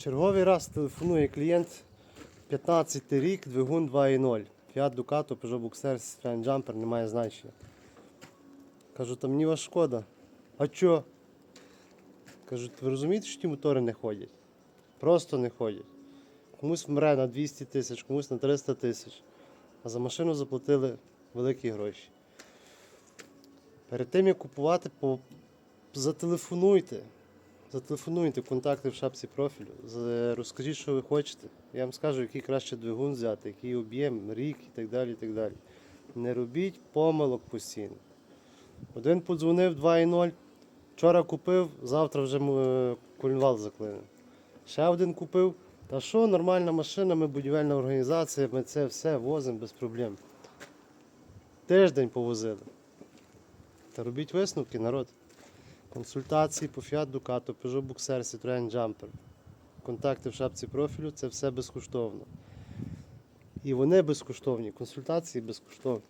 Черговий раз телефонує клієнт 15 рік, двигун 2.0. Fiat Ducato, Peugeot Boxer, Citroen Jumper, немає значення. Кажу, та мені вас шкода. А чо? Кажуть, ви розумієте, що ті мотори не ходять? Просто не ходять. Комусь вмре на 200 тисяч, комусь на 300 тисяч. А за машину заплатили великі гроші. Перед тим як купувати, зателефонуйте. Зателефонуйте контакти в шапці профілю. Розкажіть, що ви хочете. Я вам скажу, який краще двигун взяти, який об'єм, рік і так далі. і так далі. Не робіть помилок постійно. Один подзвонив 2.0, вчора купив, завтра вже е, кульнвал заклинив. Ще один купив. Та що, нормальна машина, ми будівельна організація, ми це все возимо без проблем. Тиждень повозили. Та робіть висновки, народ. Консультації по Fiat Ducato, Peugeot Boxer, Citroen Jumper. Контакти в шапці профілю це все безкоштовно. І вони безкоштовні, консультації безкоштовні.